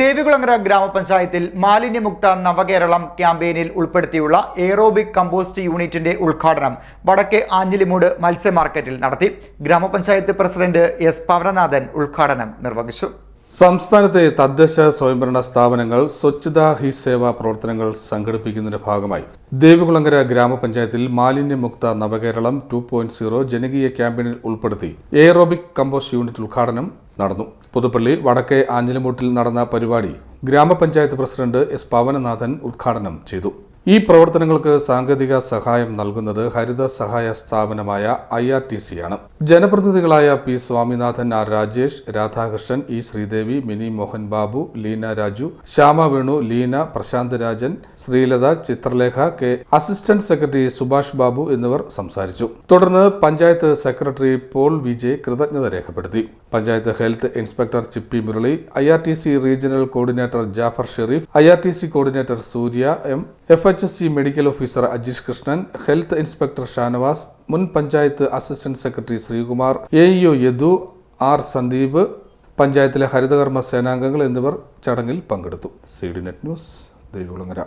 ദേവികുളങ്ങര ഗ്രാമപഞ്ചായത്തിൽ മാലിന്യമുക്ത നവകേരളം ക്യാമ്പയിനിൽ ഉൾപ്പെടുത്തിയുള്ള aerobic compost യൂണിറ്റിന്റെ ഉദ്ഘാടനം വടക്കേ ആഞ്ഞിലിമൂട് മത്സ്യ മാർക്കറ്റിൽ നടത്തി. ഗ്രാമപഞ്ചായത്ത് പ്രസിഡന്റ് എസ് പവനനാഥൻ ഉദ്ഘാടനം നിർവഹിച്ചു. സംസ്ഥാനത്തെ തദ്ദേശ സ്വയംഭരണ സ്ഥാപനങ്ങൾ സ്വച്ഛതാ ഹി സേവ പ്രവർത്തനങ്ങൾ സംഘടിപ്പിക്കുന്നതിന്റെ ഭാഗമായി ദേവികുളങ്ങര ഗ്രാമപഞ്ചായത്തിൽ മാലിന്യമുക്ത നവകേരളം ടു പോയിന്റ് സീറോ ജനകീയ ക്യാമ്പയിനിൽ ഉൾപ്പെടുത്തി എയറോബിക് കമ്പോസ്റ്റ് യൂണിറ്റ് ഉദ്ഘാടനം നടന്നു. പുതുപ്പള്ളി വടക്കേ ആഞ്ഞിലിമൂട്ടിൽ നടന്ന പരിപാടി ഗ്രാമപഞ്ചായത്ത് പ്രസിഡന്റ് എസ് പവനനാഥൻ ഉദ്ഘാടനം ചെയ്തു ഈ പ്രവർത്തനങ്ങൾക്ക് സാങ്കേതിക സഹായം നൽകുന്നത് ഹരിത സഹായ സ്ഥാപനമായ ഐ ആർ ടി സി ആണ് ജനപ്രതിനിധികളായ P Swaminathan R Rajesh Radhakrishnan E Sreedevi Mini Mohan Babu Leena Raju Shyama Venu Leena Prasanth Rajan Sreelatha Chitralekha K assistant secretary Subhash Babu എന്നിവർ സംസാരിച്ചു. തുടർന്ന് പഞ്ചായത്ത് സെക്രട്ടറി പോൾ വിജയ് കൃതജ്ഞത രേഖപ്പെടുത്തി. Panchayat health inspector Chippy Murali I R T C regional coordinator Jafar Sherif I R T C coordinator Surya M F H S C medical officer Ajeesh Krishnan health inspector Shanavas മുൻ panchayat assistant secretary Sreekumar A EO Yadu R Sandeep പഞ്ചായത്തിലെ ഹരിതകർമ്മ സേനാംഗങ്ങൾ എന്നിവർ ചടങ്ങിൽ പങ്കെടുത്തു C D net news Devikulangara